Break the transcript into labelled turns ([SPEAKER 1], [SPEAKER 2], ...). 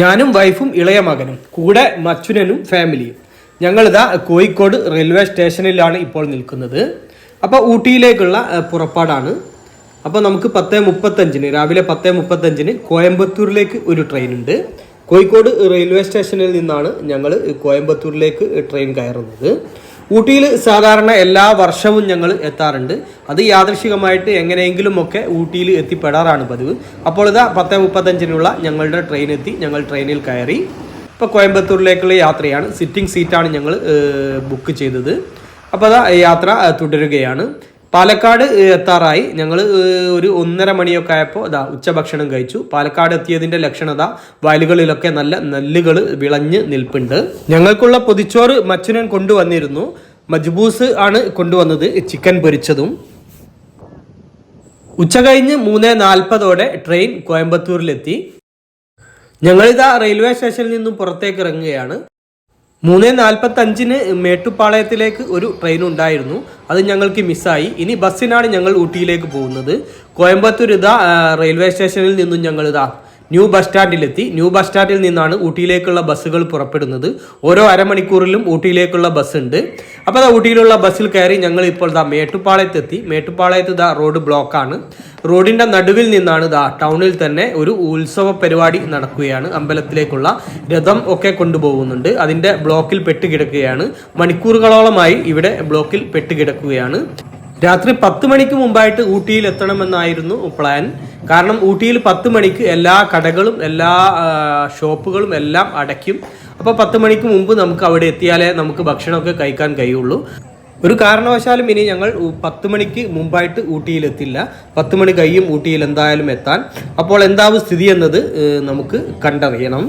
[SPEAKER 1] ഞാനും വൈഫും ഇളയ മകനും കൂടെ മച്ചുനനും ഫാമിലിയും. ഞങ്ങളിതാ കോഴിക്കോട് റെയിൽവേ സ്റ്റേഷനിലാണ് ഇപ്പോൾ നിൽക്കുന്നത്. അപ്പോൾ ഊട്ടിയിലേക്കുള്ള പുറപ്പാടാണ്. അപ്പോൾ നമുക്ക് പത്ത് മുപ്പത്തഞ്ചിന് രാവിലെ പത്ത് മുപ്പത്തഞ്ചിന് കോയമ്പത്തൂരിലേക്ക് ഒരു ട്രെയിൻ ഉണ്ട് കോഴിക്കോട് റെയിൽവേ സ്റ്റേഷനിൽ നിന്നാണ് ഞങ്ങൾ കോയമ്പത്തൂരിലേക്ക് ട്രെയിൻ കയറുന്നത്. ഊട്ടിയിൽ സാധാരണ എല്ലാ വർഷവും ഞങ്ങൾ എത്താറുണ്ട്. അത് യാദൃശികമായിട്ട് എങ്ങനെയെങ്കിലും ഒക്കെ ഊട്ടിയിൽ എത്തിപ്പെടാറാണ് പതിവ്. അപ്പോൾ ഇതാ പത്ത് മുപ്പത്തഞ്ചിനുള്ള ഞങ്ങളുടെ ട്രെയിൻ എത്തി. ഞങ്ങൾ ട്രെയിനിൽ കയറി. ഇപ്പോൾ കോയമ്പത്തൂരിലേക്കുള്ള യാത്രയാണ്. സിറ്റിംഗ് സീറ്റാണ് ഞങ്ങൾ ബുക്ക് ചെയ്തത്. അപ്പോൾ അതാ യാത്ര തുടരുകയാണ്. പാലക്കാട് എത്താറായി. ഞങ്ങൾ ഒരു ഒന്നര മണിയൊക്കെ ആയപ്പോൾ ഇതാ ഉച്ചഭക്ഷണം കഴിച്ചു. പാലക്കാട് എത്തിയതിന്റെ ലക്ഷണത വയലുകളിലൊക്കെ നല്ല നെല്ലുകൾ വിളഞ്ഞ് നിൽപ്പുണ്ട്. ഞങ്ങൾക്കുള്ള പൊതിച്ചോറ് മച്ചുനൻ കൊണ്ടുവന്നിരുന്നു. മജ്ബൂസ് ആണ് കൊണ്ടുവന്നത് ചിക്കൻ പൊരിച്ചതും. ഉച്ച കഴിഞ്ഞ് മൂന്ന് നാൽപ്പതോടെ ട്രെയിൻ കോയമ്പത്തൂരിലെത്തി. ഞങ്ങളിതാ റെയിൽവേ സ്റ്റേഷനിൽ നിന്നും പുറത്തേക്ക് ഇറങ്ങുകയാണ്. മൂന്ന് നാൽപ്പത്തി അഞ്ചിന് മേട്ടുപ്പാളയത്തിലേക്ക് ഒരു ട്രെയിൻ ഉണ്ടായിരുന്നു. അത് ഞങ്ങൾക്ക് മിസ്സായി ഇനി ബസ്സിനാണ് ഞങ്ങൾ ഊട്ടിയിലേക്ക് പോകുന്നത്. കോയമ്പത്തൂർ ഇതാ റെയിൽവേ സ്റ്റേഷനിൽ നിന്നും ഞങ്ങൾ ഇതാ ന്യൂ ബസ് സ്റ്റാൻഡിലെത്തി. ന്യൂ ബസ് സ്റ്റാൻഡിൽ നിന്നാണ് ഊട്ടിയിലേക്കുള്ള ബസ്സുകൾ പുറപ്പെടുന്നത്. ഓരോ അരമണിക്കൂറിലും ഊട്ടിയിലേക്കുള്ള ബസ് ഉണ്ട് അപ്പോൾ ഊട്ടിയിലുള്ള ബസ്സിൽ കയറി ഞങ്ങൾ ഇപ്പോൾ ദാ മേട്ടുപ്പാളയത്തെത്തി. മേട്ടുപ്പാളയത്ത് ദാ റോഡ് ബ്ലോക്കാണ്. റോഡിന്റെ നടുവിൽ നിന്നാണ് ദാ ടൗണിൽ തന്നെ ഒരു ഉത്സവ പരിപാടി നടക്കുകയാണ്. അമ്പലത്തിലേക്കുള്ള രഥം ഒക്കെ കൊണ്ടുപോകുന്നുണ്ട്. അതിന്റെ ബ്ലോക്കിൽ പെട്ടുകിടക്കുകയാണ്. മണിക്കൂറുകളോളമായി ഇവിടെ ബ്ലോക്കിൽ പെട്ടുകിടക്കുകയാണ്. രാത്രി പത്ത് മണിക്ക് മുമ്പായിട്ട് ഊട്ടിയിൽ എത്തണമെന്നായിരുന്നു പ്ലാൻ. കാരണം ഊട്ടിയിൽ പത്ത് മണിക്ക് എല്ലാ കടകളും എല്ലാ ഷോപ്പുകളും എല്ലാം അടയ്ക്കും. അപ്പോൾ പത്ത് മണിക്ക് മുമ്പ് നമുക്ക് അവിടെ എത്തിയാലേ നമുക്ക് ഭക്ഷണമൊക്കെ കഴിക്കാൻ കഴിയുള്ളൂ. ഒരു കാരണവശാലും ഇനി ഞങ്ങൾ പത്ത് മണിക്ക് മുമ്പായിട്ട് ഊട്ടിയിലെത്തില്ല പത്ത് മണി കഴിയും ഊട്ടിയിൽ എന്തായാലും എത്താൻ. അപ്പോൾ എന്താവും സ്ഥിതി എന്നത് നമുക്ക് കണ്ടറിയണം.